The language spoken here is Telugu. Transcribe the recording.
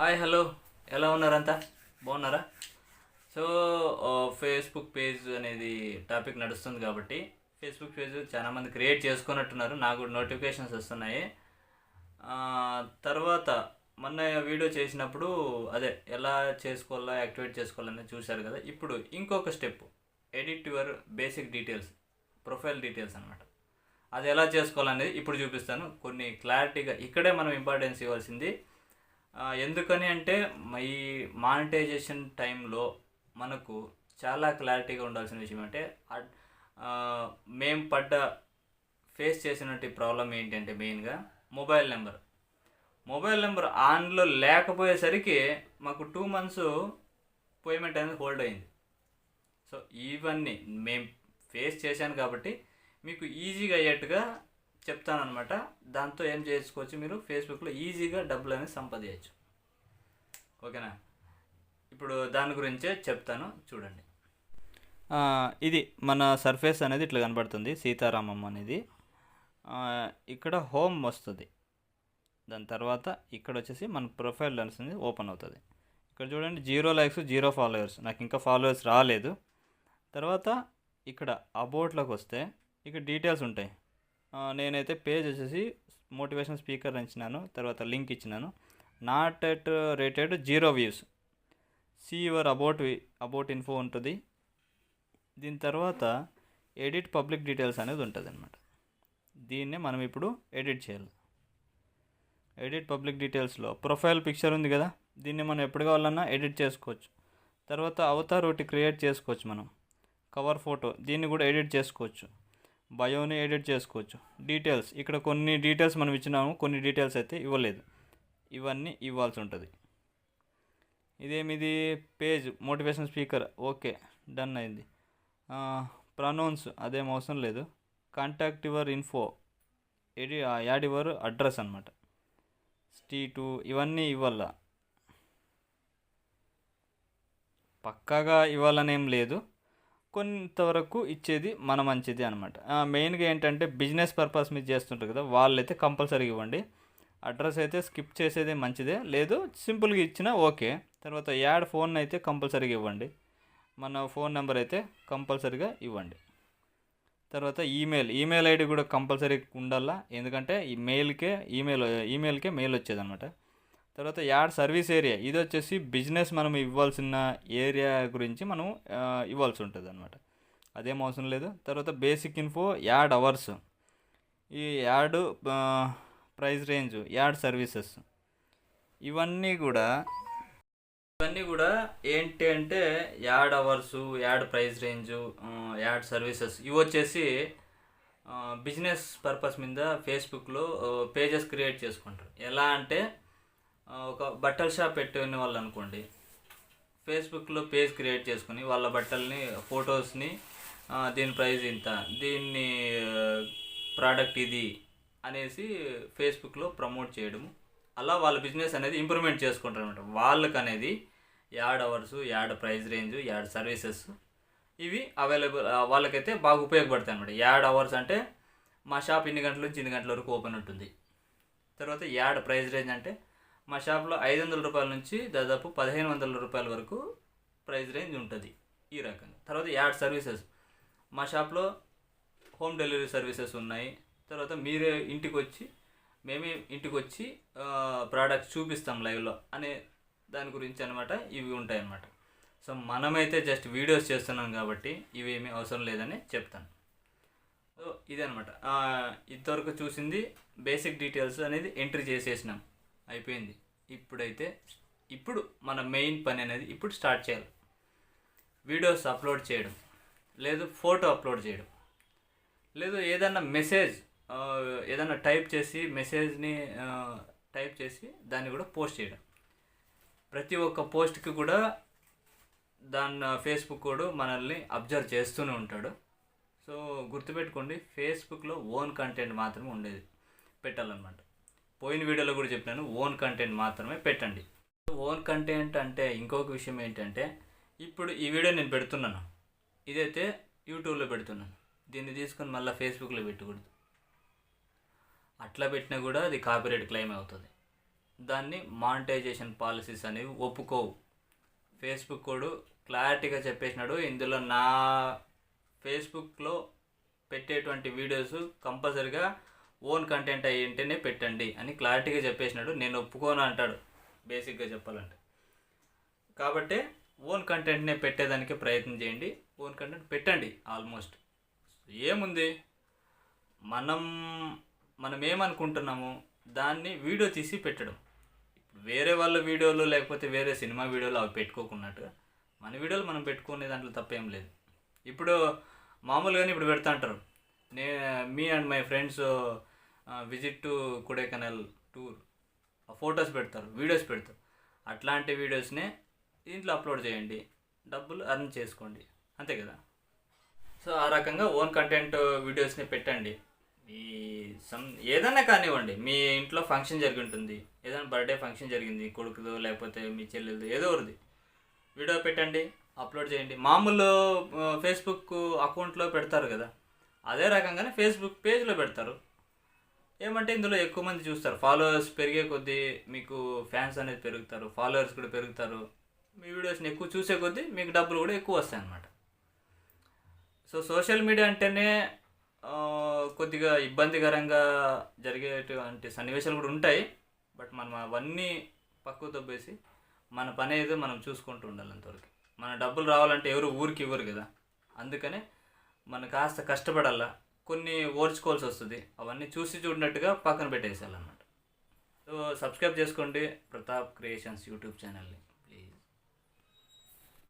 Hi hello. ఎలా ఉన్నారంతా? బాగున్నారా? సో ఫేస్బుక్ పేజ్ అనేది టాపిక్ నడుస్తుంది కాబట్టి ఫేస్బుక్ పేజ్ చాలామంది క్రియేట్ చేసుకున్నట్టున్నారు. నాకు కూడా నోటిఫికేషన్స్ వస్తున్నాయి. తర్వాత మొన్న వీడియో చేసినప్పుడు అదే ఎలా చేసుకోవాలా యాక్టివేట్ చేసుకోవాలని చూశారు కదా. ఇప్పుడు ఇంకొక step edit your basic details profile details అనమాట అది ఎలా చేసుకోవాలనేది ఇప్పుడు చూపిస్తాను. కొన్ని క్లారిటీగా ఇక్కడే మనం ఇంపార్టెన్స్ ఇవ్వాల్సింది ఎందుకని అంటే మ- ఈ మానిటైజేషన్ టైంలో మనకు చాలా క్లారిటీగా ఉండాల్సిన విషయం అంటే మేము మేం పడ్డ ఫేస్ చేసినట్టు ప్రాబ్లం ఏంటంటే మెయిన్గా మొబైల్ నెంబర్. మొబైల్ నెంబర్ ఆన్లో లేకపోయేసరికి మాకు టూ మంత్స్ పేమెంట్ అనేది హోల్డ్ అయింది. సో ఇవన్నీ మేము ఫేస్ చేశాను కాబట్టి మీకు ఈజీగా అయ్యేట్టుగా చెప్తానమాట దాంతో ఏం చేసుకోవచ్చు మీరు? ఫేస్బుక్లో ఈజీగా డబ్బులు అనేది సంపాదించవచ్చు ఓకేనా? ఇప్పుడు దాని గురించే చెప్తాను. చూడండి. ఇది మన సర్ఫేస్ అనేది ఇట్లా కనబడుతుంది. సీతారామం అనేది. ఇక్కడ హోమ్ వస్తుంది. దాని తర్వాత ఇక్కడ వచ్చేసి మన ప్రొఫైల్ లెన్స్ అనేది ఓపెన్ అవుతుంది. ఇక్కడ చూడండి జీరో లైక్స్ జీరో ఫాలోవర్స్ నాకు ఇంకా ఫాలోవర్స్ రాలేదు. తర్వాత ఇక్కడ అబౌట్లోకి వస్తే ఇక్కడ డీటెయిల్స్ ఉంటాయి. నేనైతే పేజ్ వచ్చేసి మోటివేషన్ స్పీకర్ ఇచ్చినాను తర్వాత లింక్ ఇచ్చినాను. Not yet rated zero views see your about about info ఉంటుంది. దీని తర్వాత ఎడిట్ పబ్లిక్ డీటెయిల్స్ అనేది ఉంటుంది అనమాట దీన్నే మనం ఇప్పుడు ఎడిట్ చేయాలి. ఎడిట్ పబ్లిక్ డీటెయిల్స్లో ప్రొఫైల్ పిక్చర్ ఉంది కదా దీన్ని మనం ఎప్పుడు కావాలన్నా ఎడిట్ చేసుకోవచ్చు. తర్వాత అవతార్ ఒకటి క్రియేట్ చేసుకోవచ్చు మనం. కవర్ ఫోటో దీన్ని కూడా ఎడిట్ చేసుకోవచ్చు. బయోని ఎడిట్ చేసుకోవచ్చు. డీటెయిల్స్ ఇక్కడ కొన్ని డీటెయిల్స్ మనం ఇచ్చినాము కొన్ని డీటెయిల్స్ అయితే ఇవ్వలేదు. ఇవన్నీ ఇవ్వాల్సి ఉంటుంది. ఇదేమిది? Page motivation speaker okay done అయింది. ప్రనౌన్స్ అదేం అవసరం లేదు. Contact your info ad add your address అనమాట స్టీటు ఇవన్నీ ఇవ్వాల. పక్కాగా ఇవ్వాలనేం లేదు. కొంతవరకు ఇచ్చేది మన మంచిది అనమాట మెయిన్గా ఏంటంటే బిజినెస్ పర్పస్ మీద చేస్తుంటారు కదా వాళ్ళైతే కంపల్సరీ ఇవ్వండి. అడ్రస్ అయితే స్కిప్ చేసేదే మంచిదే లేదు సింపుల్గా ఇచ్చినా ఓకే. తర్వాత యాడ్ ఫోన్ అయితే కంపల్సరీగా ఇవ్వండి. మన ఫోన్ నెంబర్ అయితే కంపల్సరీగా ఇవ్వండి. తర్వాత ఈమెయిల్ ఈమెయిల్ ఐడి కూడా కంపల్సరీ ఉండాలా? ఎందుకంటే ఈ మెయిల్కే ఈమెయిల్ ఈమెయిల్కే మెయిల్ వచ్చేదన్నమాట. తర్వాత యాడ్ సర్వీస్ ఏరియా. ఇది వచ్చేసి బిజినెస్ మనం ఇవ్వాల్సిన ఏరియా గురించి మనం ఇవ్వాల్సి ఉంటుంది అనమాట అదేం అవసరం లేదు. తర్వాత బేసిక్ ఇన్ఫో యాడ్ అవర్స్. ఈ add price range add services. ఇవన్నీ కూడా ఇవన్నీ కూడా ఏంటి అంటే add hours add price range add services. ఇవి వచ్చేసి బిజినెస్ పర్పస్ మీద ఫేస్బుక్లో పేజెస్ క్రియేట్ చేసుకుంటారు. ఎలా అంటే ఒక బట్టల షాప్ పెట్టిన వాళ్ళు అనుకోండి. ఫేస్బుక్లో పేజ్ క్రియేట్ చేసుకుని వాళ్ళ బట్టల్ని ఫొటోస్ని దీని ప్రైస్ ఇంత దీన్ని ప్రోడక్ట్ ఇది అనేసి ఫేస్బుక్లో ప్రమోట్ చేయడము. అలా వాళ్ళ బిజినెస్ అనేది ఇంప్రూవ్మెంట్ చేసుకుంటారు అనమాట వాళ్ళకి అనేది add hours add price range add services ఇవి అవైలబుల్ వాళ్ళకైతే బాగా ఉపయోగపడతాయి అనమాట యాడ్ అవర్స్ అంటే మా షాప్ ఇన్ని గంటల నుంచి ఇన్ని గంటల వరకు ఓపెన్ ఉంటుంది. తర్వాత యాడ్ ప్రైస్ రేంజ్ అంటే మా షాప్లో ఐదు వందల రూపాయల నుంచి దాదాపు పదిహేను వందల రూపాయల వరకు ప్రైస్ రేంజ్ ఉంటుంది ఈ రకంగా. తర్వాత యాడ్ సర్వీసెస్. మా షాప్లో హోమ్ డెలివరీ సర్వీసెస్ ఉన్నాయి. తర్వాత మీరే ఇంటికి వచ్చి మేమే ఇంటికి వచ్చి ప్రోడక్ట్స్ చూపిస్తాం లైవ్లో అనే దాని గురించి అనమాట ఇవి ఉంటాయి అన్నమాట సో మనమైతే జస్ట్ వీడియోస్ చేస్తున్నాం కాబట్టి ఇవి ఏమీ అవసరం లేదని చెప్తాను. సో ఇదనమాట ఇంతవరకు చూసింది బేసిక్ డీటెయిల్స్ అనేది ఎంట్రీ చేసేసినాం. అయిపోయింది. ఇప్పుడైతే ఇప్పుడు మన మెయిన్ పని అనేది ఇప్పుడు స్టార్ట్ చేయాలి. వీడియోస్ అప్లోడ్ చేయడం లేదు ఫోటో అప్లోడ్ చేయడం లేదు ఏదన్నా మెసేజ్ ఏదైనా ఏదన్నా టైప్ చేసి మెసేజ్ని టైప్ చేసి దాన్ని కూడా పోస్ట్ చేయడం. ప్రతి ఒక్క పోస్ట్కి కూడా దాన్ని ఫేస్బుక్ కూడా మనల్ని అబ్జర్వ్ చేస్తూనే ఉంటాడు. సో గుర్తుపెట్టుకోండి ఫేస్బుక్లో ఓన్ కంటెంట్ మాత్రమే ఉండేది. పెట్టాలన్నమాట. పోయిన వీడియోలో కూడా చెప్పాను ఓన్ కంటెంట్ మాత్రమే పెట్టండి. ఓన్ కంటెంట్ అంటే ఇంకొక విషయం ఏంటంటే ఇప్పుడు ఈ వీడియో నేను పెడుతున్నాను. ఇదైతే యూట్యూబ్లో పెడుతున్నాను. దీన్ని తీసుకొని మళ్ళీ ఫేస్బుక్లో పెట్టకూడదు. అట్లా పెట్టినా కూడా అది కాపీరైట్ క్లెయిమ్ అవుతుంది. దాన్ని మానిటైజేషన్ పాలసీస్ అనేవి ఒప్పుకోవు. ఫేస్బుక్ కోడు క్లారిటీగా చెప్పేసినాడు ఇందులో నా ఫేస్బుక్లో పెట్టేటువంటి వీడియోస్ కంపల్సరిగా ఓన్ కంటెంట్ అయ్యింటేనే పెట్టండి అని క్లారిటీగా చెప్పేసినాడు. నేను ఒప్పుకోను అంటాడు. బేసిక్గా చెప్పాలంటే. కాబట్టి ఓన్ కంటెంట్నే పెట్టేదానికి ప్రయత్నం చేయండి. ఓన్ కంటెంట్ పెట్టండి ఆల్మోస్ట్. ఏముంది? మనం మనం ఏమనుకుంటున్నాము దాన్ని వీడియో తీసి పెట్టడం. వేరే వాళ్ళ వీడియోలు లేకపోతే వేరే సినిమా వీడియోలు అవి పెట్టుకోకున్నట్టుగా మన వీడియోలు మనం పెట్టుకునే దాంట్లో తప్పేం లేదు. ఇప్పుడు మామూలుగానే ఇప్పుడు పెడతా అంటారు. నే me and my friends visit to Kodaikanal tour photos పెడతారు వీడియోస్ పెడతారు. అట్లాంటి వీడియోస్నే దీంట్లో అప్లోడ్ చేయండి. డబ్బులు అర్న్ చేసుకోండి. అంతే కదా? సో ఆ రకంగా ఓన్ కంటెంట్ వీడియోస్ని పెట్టండి. మీ సమ్ ఏదైనా కానివ్వండి. మీ ఇంట్లో ఫంక్షన్ జరిగి ఉంటుంది ఏదైనా బర్త్డే ఫంక్షన్ జరిగింది. కొడుకుదో లేకపోతే మీ చెల్లెలది ఏదో ఒకరిది. వీడియో పెట్టండి అప్లోడ్ చేయండి. మామూలు ఫేస్బుక్ అకౌంట్లో పెడతారు కదా? అదే రకంగానే ఫేస్బుక్ పేజ్లో పెడతారు. ఏమంటే ఇందులో ఎక్కువ మంది చూస్తారు. ఫాలోవర్స్ పెరిగే కొద్దీ మీకు ఫ్యాన్స్ అనేది పెరుగుతారు. ఫాలోవర్స్ కూడా పెరుగుతారు. మీ వీడియోస్ని ఎక్కువ చూసే కొద్దీ మీకు డబ్బులు కూడా ఎక్కువ వస్తాయి అన్నమాట. సో సోషల్ మీడియా అంటేనే కొద్దిగా ఇబ్బందికరంగా జరిగేటువంటి సన్నివేశాలు కూడా ఉంటాయి. బట్ మనం అవన్నీ పక్కకు దొబ్బేసి మన పని ఏదో మనం చూసుకుంటూ ఉండాలి అంతవరకు. మన డబ్బులు రావాలంటే ఎవరు ఊరికి ఇవ్వరు కదా. అందుకనే మనం కాస్త కష్టపడాలా కొన్ని ఓర్చుకోవాల్సి వస్తుంది. అవన్నీ చూసి చూడనట్టుగా పక్కన పెట్టేసేయాలన్నమాట. సో సబ్స్క్రైబ్ చేసుకోండి. ప్రతాప్ క్రియేషన్స్ యూట్యూబ్ ఛానల్ని.